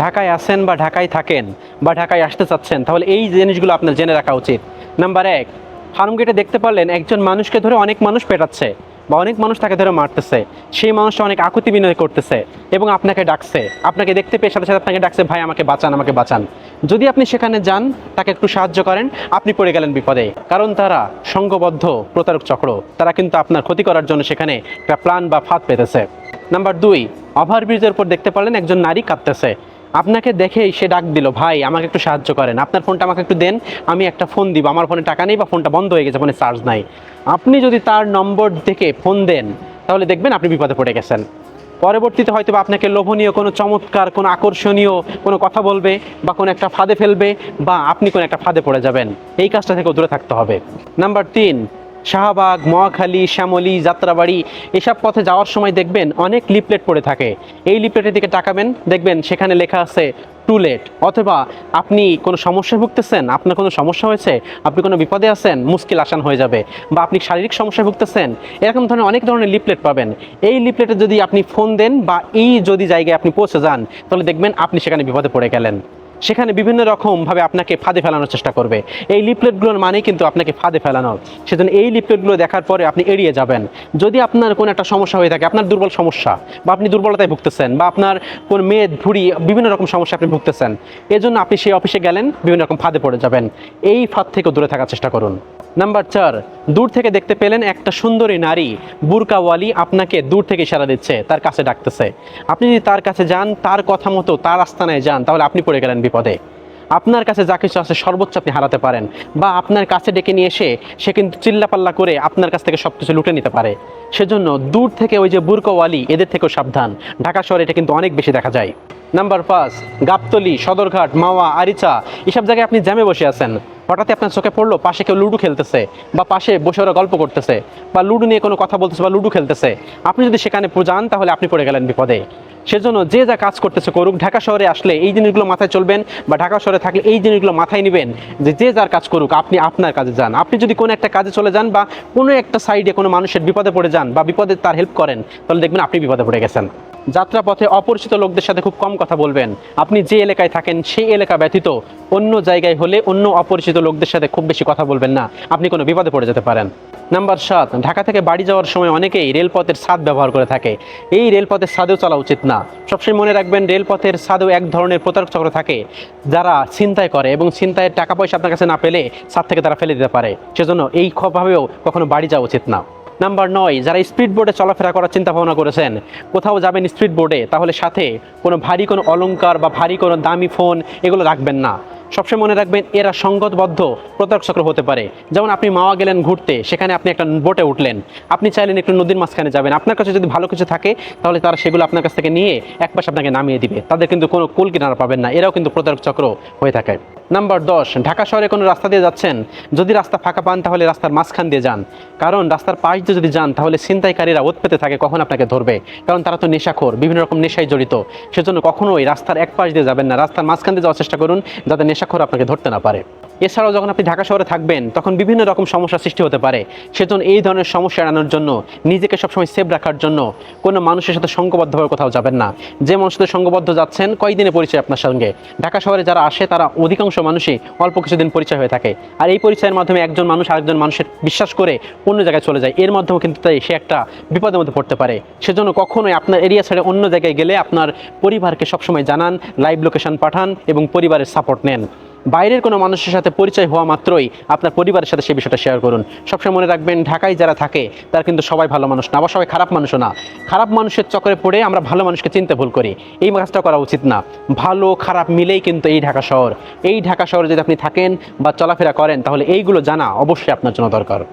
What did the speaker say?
ঢাকায় আছেন বা ঢাকায় থাকেন বা ঢাকায় আসতে চাচ্ছেন, তাহলে এই জিনিসগুলো আপনার জেনে রাখা উচিত। নাম্বার এক ফার্ম গেটে দেখতে পারলেন একজন মানুষকে ধরে অনেক মানুষ পেটাচ্ছে বা অনেক মানুষ তাকে ধরে মারতেছে। সেই মানুষটা অনেক আকুতি বিনয় করতেছে এবং আপনাকে ডাকছে। আপনাকে দেখতে পেয়ে সাথে সাথে আপনাকে ডাকছে, ভাই, আমাকে বাঁচান আমাকে বাঁচান। যদি আপনি সেখানে যান, তাকে একটু সাহায্য করেন, আপনি পড়ে গেলেন বিপদে। কারণ তারা সংঘবদ্ধ প্রতারক চক্র। তারা কিন্তু আপনার ক্ষতি করার জন্য সেখানে একটা প্ল্যান বা ফাঁদ পেতেছে। নাম্বার দুই, ওভারব্রিজের উপর দেখতে পারলেন একজন নারী কাঁদতেছে। আপনাকে দেখেই সে ডাক দিল, ভাই, আমাকে একটু সাহায্য করেন। আপনার ফোনটা আমাকে একটু দেন, আমি একটা ফোন দিব। আমার ফোনে টাকা নেই বা ফোনটা বন্ধ হয়ে গেছে, ফোনে চার্জ নাই। আপনি যদি তার নম্বর দেখে ফোন দেন, তাহলে দেখবেন আপনি বিপদে পড়ে গেছেন। পরবর্তীতে হয়তো আপনাকে লোভনীয় কোনো চমৎকার, কোনো আকর্ষণীয় কোনো কথা বলবে বা কোনো একটা ফাঁদে ফেলবে বা আপনি কোনো একটা ফাঁদে পড়ে যাবেন। এই কাজটা থেকে দূরে থাকতে হবে। নাম্বার তিন শাহবাগ, মহাখালী, শ্যামলী, যাত্রাবাড়ি, এসব পথে যাওয়ার সময় দেখবেন অনেক লিপলেট পড়ে থাকে। এই লিপলেটের দিকে তাকাবেন, দেখবেন সেখানে লেখা আছে টু লেট অথবা, আপনি কোনো সমস্যায় ভুগতেছেন? আপনার কোনো সমস্যা হয়েছে? আপনি কোনো বিপদে আছেন? মুশকিল আসান হয়ে যাবে। বা, আপনি শারীরিক সমস্যায় ভুগতেছেন? এরকম ধরনের অনেক ধরনের লিপলেট পাবেন। এই লিপলেটে যদি আপনি ফোন দেন বা, এই যদি জায়গায় আপনি পৌঁছে যান, তাহলে দেখবেন আপনি সেখানে বিপদে পড়ে গেলেন। সেখানে বিভিন্ন রকমভাবে আপনাকে ফাঁদে ফেলানোর চেষ্টা করবে। এই লিপলেটগুলোর মানেই কিন্তু আপনাকে ফাঁদে ফেলানো। সেজন্য এই লিপলেটগুলো দেখার পরে আপনি এড়িয়ে যাবেন। যদি আপনার কোনো একটা সমস্যা হয়ে থাকে, আপনার দুর্বল সমস্যা বা আপনি দুর্বলতায় ভুগতেছেন বা আপনার কোন মেদ, ভুড়ি, বিভিন্ন রকম সমস্যা আপনি ভুগতেছেন, এজন্য আপনি সেই অফিসে গেলেন, বিভিন্ন রকম ফাঁদে পড়ে যাবেন। এই ফাঁদ থেকে দূরে থাকার চেষ্টা করুন। নাম্বার চার, দূর থেকে দেখতে পেলেন একটা সুন্দরী নারী। বুরকাওয়ালি আপনাকে দূর থেকে ইশারা দিচ্ছে, তার কাছে ডাকতেছে। আপনি যদি তার কাছে যান, তার কথা মতো তার আস্তানায় যান, তাহলে আপনি পড়ে গেলেন বিপদে। আপনার কাছে যা কিছু আছে সর্বোচ্চ আপনি হারাতে পারেন বা আপনার কাছে ডেকে নিয়ে এসে সে কিন্তু চিল্লাপাল্লা করে আপনার কাছ থেকে সব কিছু লুটে নিতে পারে। সেজন্য দূর থেকে ওই যে বুরকাওয়ালি এদের থেকেও সাবধান। ঢাকা শহরে এটা কিন্তু অনেক বেশি দেখা যায়। নাম্বার পাঁচ, গাবতলি, সদরঘাট, মাওয়া, আরিচা, এসব জায়গায় আপনি জ্যামে বসে আছেন। হঠাৎই আপনার চোখে পড়ল, পাশে কেউ লুডো খেলতেছে বা পাশে বসে ওরা গল্প করতেছে বা লুডো নিয়ে কোনো কথা বলতেছে বা লুডু খেলতেছে। আপনি যদি সেখানে যান তাহলে আপনি পড়ে গেলেন বিপদে। সেজন্য যে যা কাজ করতেছে করুক, ঢাকা শহরে আসলে এই জিনিসগুলো মাথায় চলবেন বা ঢাকা শহরে থাকলে এই জিনিসগুলো মাথায় নেবেন যে যে যার কাজ করুক, আপনি আপনার কাজে যান। আপনি যদি কোনো একটা কাজে চলে যান বা কোনো একটা সাইডে কোনো মানুষের বিপদে পড়ে যান বা বিপদে তার হেল্প করেন, তাহলে দেখবেন আপনি বিপদে পড়ে গেছেন। যাত্রাপথে অপরিচিত লোকদের সাথে খুব কম কথা বলবেন। আপনি যে এলাকায় থাকেন সেই এলাকা ব্যতীত অন্য জায়গায় হলে অন্য অপরিচিত লোকদের সাথে খুব বেশি কথা বলবেন না। আপনি কোনো বিপদে পড়ে যেতে পারেন। নাম্বার সাত, ঢাকা থেকে বাড়ি যাওয়ার সময় অনেকেই রেলপথের ছাদ ব্যবহার করে থাকে। এই রেলপথের ছাদেও চলা উচিত না। সবসময় মনে রাখবেন, রেলপথের ছাদেও এক ধরনের প্রতারক চক্র থাকে, যারা ছিনতাই করে এবং ছিনতাইয়ের টাকা পয়সা আপনার কাছে না পেলে ছাদ থেকে তারা ফেলে দিতে পারে। সেজন্য এই ভাবেও কখনো বাড়ি যাওয়া উচিত না। নাম্বার নয়, যারা স্পিড বোর্ডে চলাফেরা করার চিন্তা ভাবনা করেছেন, কোথাও যাবেন স্পিড বোর্ডে তাহলে সাথে কোনো ভারী কোনো অলংকার বা ভারী কোনো দামি ফোন এগুলো রাখবেন না। সবসময় মনে রাখবেন এরা সঙ্গতবদ্ধ প্রতারক চক্র হতে পারে। যেমন আপনি মাওয়া গেলেন ঘুরতে, সেখানে আপনি একটা বোটে উঠলেন। আপনি চাইলেন একটু নদীর মাঝখানে যাবেন। আপনার কাছে যদি ভালো কিছু থাকে, তাহলে তারা সেগুলো আপনার কাছ থেকে নিয়ে এক পাশে আপনাকে নামিয়ে দিবে। তাদের কিন্তু কোনো কুল কিনারা পাবেন না। এরাও কিন্তু প্রতারক চক্র হয়ে থাকে। নাম্বার দশ, ঢাকা শহরে কোনো রাস্তা দিয়ে যাচ্ছেন? যদি রাস্তা ফাঁকা পান, তাহলে রাস্তার মাঝখান দিয়ে যান। কারণ রাস্তার পাশ দিয়ে যদি যান, তাহলে ছিনতাইকারীরা ওত পেতে থাকে, কখন আপনাকে ধরবে? কারণ তারা তো নেশাখোর, বিভিন্ন রকম নেশায় জড়িত। সেজন্য কখনোই রাস্তার এক পাশ দিয়ে যাবেন না। রাস্তার মাঝখান দিয়ে যাওয়ার চেষ্টা করুন, যাতে নেশাখোর আপনাকে ধরতে না পারে। এছাড়াও যখন আপনি ঢাকা শহরে থাকবেন, তখন বিভিন্ন রকম সমস্যার সৃষ্টি হতে পারে। সেজন্য এই ধরনের সমস্যা এড়ানোর জন্য, নিজেকে সবসময় সেভ রাখার জন্য কোনো মানুষের সাথে সঙ্গবদ্ধভাবে কোথাও যাবেন না। যে মানুষের সাথে সঙ্গবদ্ধ যাচ্ছেন, কয়দিনে পরিচয় আপনার সঙ্গে? ঢাকা শহরে যারা আসে, তারা অধিকাংশ মানুষই অল্প কিছুদিন পরিচয় হয়ে থাকে। আর এই পরিচয়ের মাধ্যমে একজন মানুষ আরেকজন মানুষের বিশ্বাস করে অন্য জায়গায় চলে যায়। এর মাধ্যমে কিন্তু তাই সে একটা বিপদের মধ্যে পড়তে পারে। সেজন্য কখনোই আপনার এরিয়া ছেড়ে অন্য জায়গায় গেলে আপনার পরিবারকে সবসময় জানান লাইভ লোকেশন পাঠান এবং পরিবারের সাপোর্ট নেন। বাইরের কোনো মানুষের সাথে পরিচয় হওয়া মাত্রই আপনার পরিবারের সাথে সেই বিষয়টা শেয়ার করুন। সবসময় মনে রাখবেন, ঢাকায় যারা থাকে, তারা কিন্তু সবাই ভালো মানুষ না বা সবাই খারাপ মানুষও না। খারাপ মানুষের চক্করে পড়ে আমরা ভালো মানুষকে চিনতে ভুল করি। এই কাজটা করা উচিত না। ভালো, খারাপ মিলেই কিন্তু এই ঢাকা শহর। এই ঢাকা শহরে যদি আপনি থাকেন বা চলাফেরা করেন, তাহলে এইগুলো জানা অবশ্যই আপনার জন্য দরকার।